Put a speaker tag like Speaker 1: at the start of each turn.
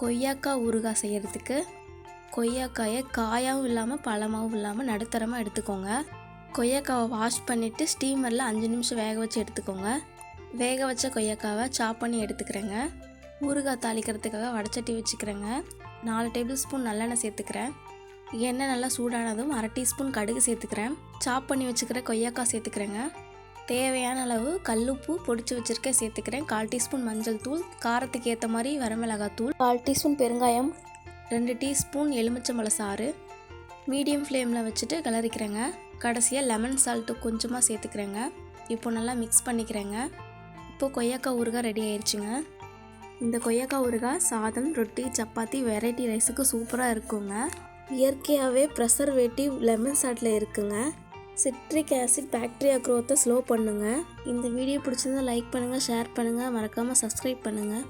Speaker 1: கொய்யாக்காய் ஊறுகாய் செய்கிறதுக்கு கொய்யாக்காயை காயாகவும் இல்லாமல் பழமாகவும் இல்லாமல் நடுத்தரமாக எடுத்துக்கோங்க. கொய்யாக்காவை வாஷ் பண்ணிவிட்டு ஸ்டீமரில் அஞ்சு நிமிஷம் வேக வச்சு எடுத்துக்கோங்க. வேக வச்ச கொய்யாக்காவை சாப் பண்ணி எடுத்துக்கிறேங்க. ஊறுகாய் தாளிக்கிறதுக்காக வடச்சட்டி வச்சுக்கிறேங்க. நாலு டேபிள் ஸ்பூன் நல்லெண்ணெய் சேர்த்துக்கிறேன். எண்ணெய் நல்லா சூடானதும் அரை டீஸ்பூன் கடுகு சேர்த்துக்கிறேன். சாப் பண்ணி வச்சுக்கிற கொய்யாக்காய் சேர்த்துக்கிறேங்க. தேவையான அளவு கல்லுப்பு பொடிச்சு வச்சிருக்க சேர்த்துக்கிறேன். கால் டீஸ்பூன் மஞ்சள் தூள் காரத்துக்கு ஏற்ற மாதிரி வரமிளகாய் தூள் கால் டீஸ்பூன் பெருங்காயம் ரெண்டு டீஸ்பூன் எலுமிச்சம்பழ சாறு. மீடியம் ஃப்ளேமில் வச்சுட்டு கிளறிக்கிறேங்க. கடைசியாக லெமன் சால்ட்டு கொஞ்சமாக சேர்த்துக்கிறேங்க. இப்போ நல்லா மிக்ஸ் பண்ணிக்கிறேங்க. இப்போ கொய்யாக்காய் ஊறுகாய் ரெடி ஆயிடுச்சுங்க இந்த கொய்யாக்காய் ஊறுகாய் சாதம் ரொட்டி சப்பாத்தி வெரைட்டி ரைஸுக்கு சூப்பராக இருக்குங்க. இயற்கையாகவே ப்ரெசர்வேட்டிவ் லெமன் சாட்டில் இருக்குங்க. சிட்ரிக் ஆசிட் பேக்டீரியா க்ரோத்தை ஸ்லோ பண்ணுங்க. இந்த வீடியோ பிடிச்சிருந்தா லைக் பண்ணுங்கள் ஷேர் பண்ணுங்கள் மறக்காமல் சப்ஸ்கிரைப் பண்ணுங்கள்